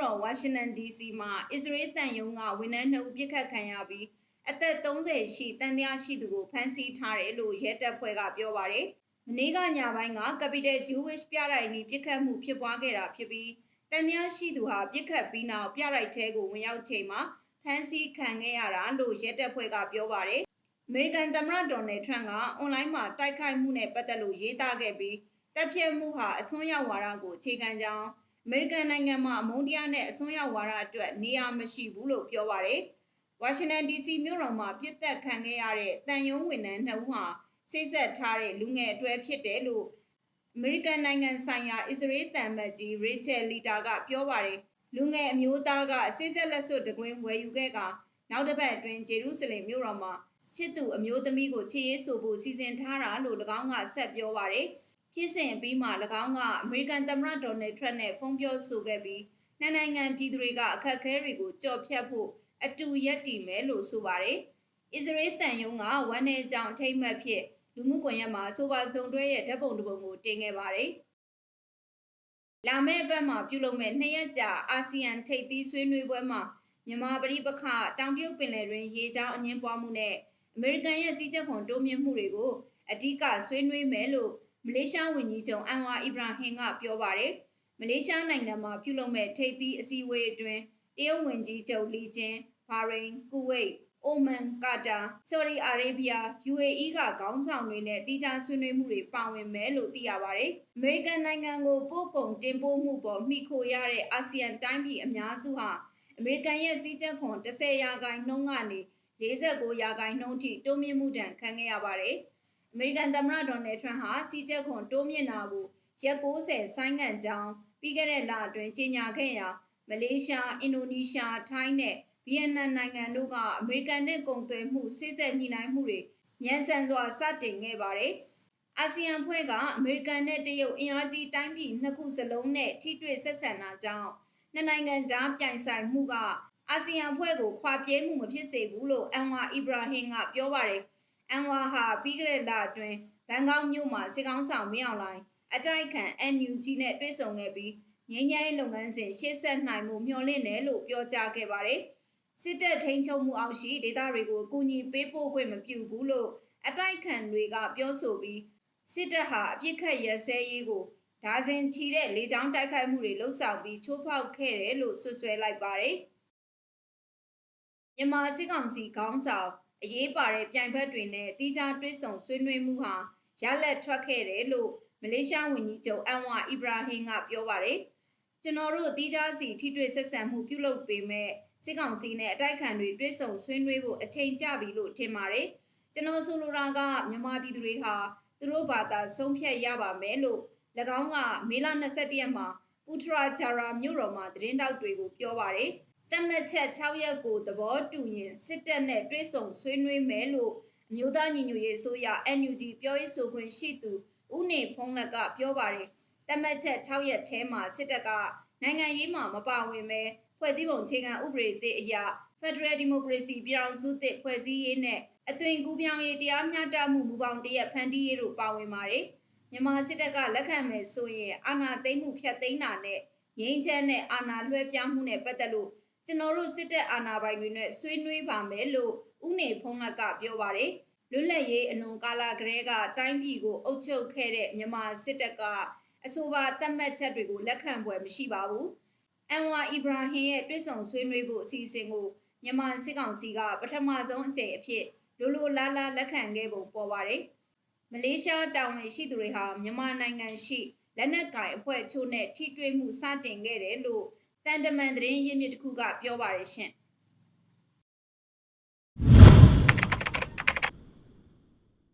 တော်ဝါရှင်တန် DC မှာအစ္စရေးတန်ယုံကဝန်ထမ်းနှစ်ဦးပြစ်ခတ်ခံရပြီးအသက်30ရှိတန်တရားရှိသူကိုဖမ်းဆီးထားတယ်လို့ရဲတပ်ဖွဲ့ကပြောပါတယ်။မနေ့ကညပိုင်းက Capital Jewish ပြတိုက်နီးပြစ်ခတ်မှုဖြစ်ပွားခဲ့တာဖြစ်ပြီးတန်တရားရှိသူဟာပြစ်ခတ်ပြီးနောက်ပြတိုက်ထဲကိုဝင်ရောက်ချိန်မှာဖမ်းဆီးခံခဲ့ရတာလို့ရဲတပ်ဖွဲ့ကပြောပါတယ်။အမေရိကန်သမ္မတဒေါ်နယ်ထရန့်ကအွန်လိုင်းမှာတိုက်ခိုက်မှုနဲ့ပတ်သက်လို့ရေးသားခဲ့ပြီးတပ်ဖြတ်မှုဟာအစွန်းရောက်ဝါဒကိုအခြေခံကြောင်း အမေရိကန်နိုင်ငံမှာအမုန်းတရားနဲ့အစွန်းရောက်ဝါဒအတွက်နေရာမရှိဘူးလို့ပြောပါရယ်ဝါရှင်တန် DC မြို့တော်မှာပြစ်တက်ခံခဲ့ရတဲ့တန်ယုံဝန်ထမ်းနှစ်ဦးဟာစိတ်ဆက်ထားတဲ့လူငယ်အတွဲဖြစ်တယ်လို့အမေရိကန်နိုင်ငံဆိုင်ရာအစ္စရေးတန်မတ်ကြီးရေချယ်လီတာကပြောပါရယ်လူငယ်အမျိုးသားကစိတ်ဆက်လက်စွပ်တကွင်းဝယ်ယူခဲ့ကနောက်တစ်ပတ်အတွင်းဂျေရုဆလင်မြို့တော်မှာချစ်သူအမျိုးသမီးကိုချစ်ရေးဆိုဖို့စီစဉ်ထားတာလို့၎င်းကဆက်ပြောပါရယ် ဖြစ်စဉ်အပြီးမှာ၎င်းကအမေရိကန်သမ္မတဒေါ်နယ်ထရန့်နဲ့ဖုန်းပြောဆိုခဲ့ပြီးနှစ်နိုင်ငံပြည်သူတွေကအခက်အခဲတွေကိုကြော်ဖြတ်ဖို့အတူရက်တည်မယ်လို့ဆိုပါရယ်အစ္စရေးတန်ယုံကဝန်내ကြောင်ထိမ့်မှတ်ဖြစ်လူမှုကွန်ရက်မှာဆိုပါစုံတွဲရဲ့ဓာတ်ပုံတစ်ပုံကိုတင်ခဲ့ပါတယ်လာမယ့်ဘက်မှာပြုလုပ်မဲ့နှစ်ရက်ကြာအာဆီယံထိပ်သီးဆွေးနွေးပွဲမှာမြန်မာပြည်ပခတောင်တရုတ်ပင်လယ်တွင်ရေကြောင်းအငင်းပွားမှုနဲ့အမေရိကန်ရဲ့စီးကျက်ခွန်တိုးမြင့်မှုတွေကိုအဓိကဆွေးနွေးမယ်လို့ မလေးရှားဝန်ကြီးချုပ်အန်ဝါအီဘရာဟင်ကပြောပါတယ်။မလေးရှားနိုင်ငံမှာပြုလုပ်မဲ့ထိပ်သီးအစည်းအဝေးအတွင်းတရုတ်ဝန်ကြီးချုပ်လီကျင်း၊ဘာရိန်၊ကူဝိတ်၊အိုမန်၊ကာတာ၊ဆော်ဒီအာရေဗျ UAE ကခေါင်းဆောင်တွေနဲ့တီးခြားဆွေးနွေးမှုတွေပါဝင်မယ်လို့သိရပါတယ်။အမေရိကန်နိုင်ငံကိုပို့ကုန်တင်ပို့မှုပေါ်မှီခိုရတဲ့အာဆီယံတိုင်းပြည်အများစုဟာအမေရိကန်ရဲ့စီးကျက်ခွန်10ရာခိုင်နှုန်းကနေ49ရာခိုင်နှုန်းထိတိုးမြင့်မှုတန်ခံခဲ့ရပါတယ်။ အမေရိကန်သမ္မတဒေါ်နယ်ထရန့်ဟာစီးကျက်ခွန်တိုးမြင့်တာကိုရက်60ဆိုင်းငံ့ကြောင်းပြီးခဲ့တဲ့လအတွင်းကြေညာခဲ့ရာမလေးရှား၊အင်ဒိုနီးရှား၊ထိုင်းနဲ့ဗီယက်နမ်နိုင်ငံတို့ကအမေရိကန်နဲ့ကုန်သွယ်မှုစစ်ဆက်ညှိနှိုင်းမှုတွေမြန်ဆန်စွာစတင်ခဲ့ပါတယ်။အာဆီယံဖွဲ့ကအမေရိကန်နဲ့တရုတ်အင်အားကြီးတိုင်းပြည်နှစ်ခုစလုံးနဲ့ထိတွေ့ဆက်ဆံတာကြောင့်နှစ်နိုင်ငံကြားပြိုင်ဆိုင်မှုကအာဆီယံဖွဲ့ကိုခွာပြဲမှုမဖြစ်စေဘူးလို့အန်ဝါအီဘရာဟင်ကပြောပါတယ်။ အန်ဝါဟာပြီးခဲ့တဲ့လအတွင်းဘန်ကောက်မြို့မှာစစ်ကောင်းဆောင်မင်းအောင်လှိုင်အတိုက်ခံ NUG နဲ့တွေ့ဆုံခဲ့ပြီးငင်းငိုင်းလုပ်ငန်းစဉ်ရှေ့ဆက်နိုင်မှုမျှော်လင့်တယ်လို့ပြောကြားခဲ့ပါတယ်။စစ်တပ်ထိန်းချုပ်မှုအောက်ရှိဒေသတွေကိုအကူအညီပေးပို့ခွင့်မပြုဘူးလို့အတိုက်ခံတွေကပြောဆိုပြီးစစ်တပ်ဟာအပြစ်ခတ်ရစဲရေးကိုဒါဇင်ချီတဲ့လေကြောင်းတိုက်ခိုက်မှုတွေလှုပ်ဆောင်ပြီးချိုးဖောက်ခဲ့တယ်လို့ဆွဆွဲလိုက်ပါတယ်။မြန်မာစစ်ကောင်စီခေါင်းဆောင် အရေးပါတဲ့ပြိုင်ဘက်တွေနဲ့တီးခြားတွဲဆုံဆွေးနွေးမှုဟာရလက်ထွက်ခဲ့တယ်လို့မလေးရှားဝန်ကြီးချုပ်အန်ဝါအီဘရာဟင်ကပြောပါတယ်။ကျွန်တော်တို့တီးခြားစီထိတွေ့ဆက်ဆံမှုပြုလုပ်ပေမဲ့စစ်ကောင်စီနဲ့အတိုက်ခံတွေတွဲဆုံဆွေးနွေးဖို့အချိန်ကျပြီလို့ထင်ပါတယ်။ကျွန်တော်ဆိုလိုတာကမြန်မာပြည်သူတွေဟာသူတို့ဘာသာဆုံးဖြတ်ရပါမယ်လို့၎င်းကမေလ22ရက်မှာပူထရာဂျာရာမြို့တော်မှာသတင်းတောက်တွေကိုပြောပါတယ်။ တမတ်ချက်6ရက်ကိုသဘောတူရင်စစ်တပ်နဲ့တွဲဆုံဆွေးနွေးမယ်လို့အမျိုးသားညီညွတ်ရေးအစိုးရ NUG ပြောရေးဆိုခွင့်ရှိသူဦးနေဖုံးလက်ကပြောပါတယ်။တမတ်ချက်6ရက်ထဲမှာစစ်တပ်ကနိုင်ငံရေးမှာမပါဝင်ပဲဖွဲ့စည်းပုံအခြေခံဥပဒေသစ်အရ Federal Democracy ပြည်ထောင်စုသစ်ဖွဲ့စည်းရေးနဲ့အသွင်ကူးပြောင်းရေးတရားမျှတမှုမူပေါင်းတရက်ဖန်တီးရေးတို့ပါဝင်ပါတယ်။မြန်မာစစ်တပ်ကလက်ခံမယ်ဆိုရင်အာဏာသိမ်းမှုဖျက်သိမ်းတာနဲ့ငြိမ်းချမ်းတဲ့အာဏာလွှဲပြောင်းမှုနဲ့ပတ်သက်လို့ ကျွန်တော်တို့စစ်တပ်အာဏာပိုင်တွေနဲ့ဆွေးနွေးပါမယ်လို့ဦးနေဖုံးလက်ကပြောပါတယ်။လွတ်လပ်ရေးအလွန်ကာလကလေးကတိုင်းပြည်ကိုအုပ်ချုပ်ခဲ့တဲ့မြန်မာစစ်တပ်ကအဆိုပါသတ်မှတ်ချက်တွေကိုလက်ခံပွဲမရှိပါဘူး။အန်ဝါအီဘရာဟင်ရဲ့တွေ့ဆုံဆွေးနွေးဖို့အစီအစဉ်ကိုမြန်မာစစ်ကောင်စီကပထမဆုံးအကြိမ်အဖြစ်လိုလိုလားလားလက်ခံခဲ့ပုံပေါ်ပါတယ်။မလေးရှားတာဝန်ရှိသူတွေဟာမြန်မာနိုင်ငံရှိလက်နက်ကင်အဖွဲ့ချို့နဲ့ထိတွေ့မှုစတင်ခဲ့တယ်လို့ တန်တမန်သတင်းရင်းမြစ်တစ်ခုကပြောပါရရှင်။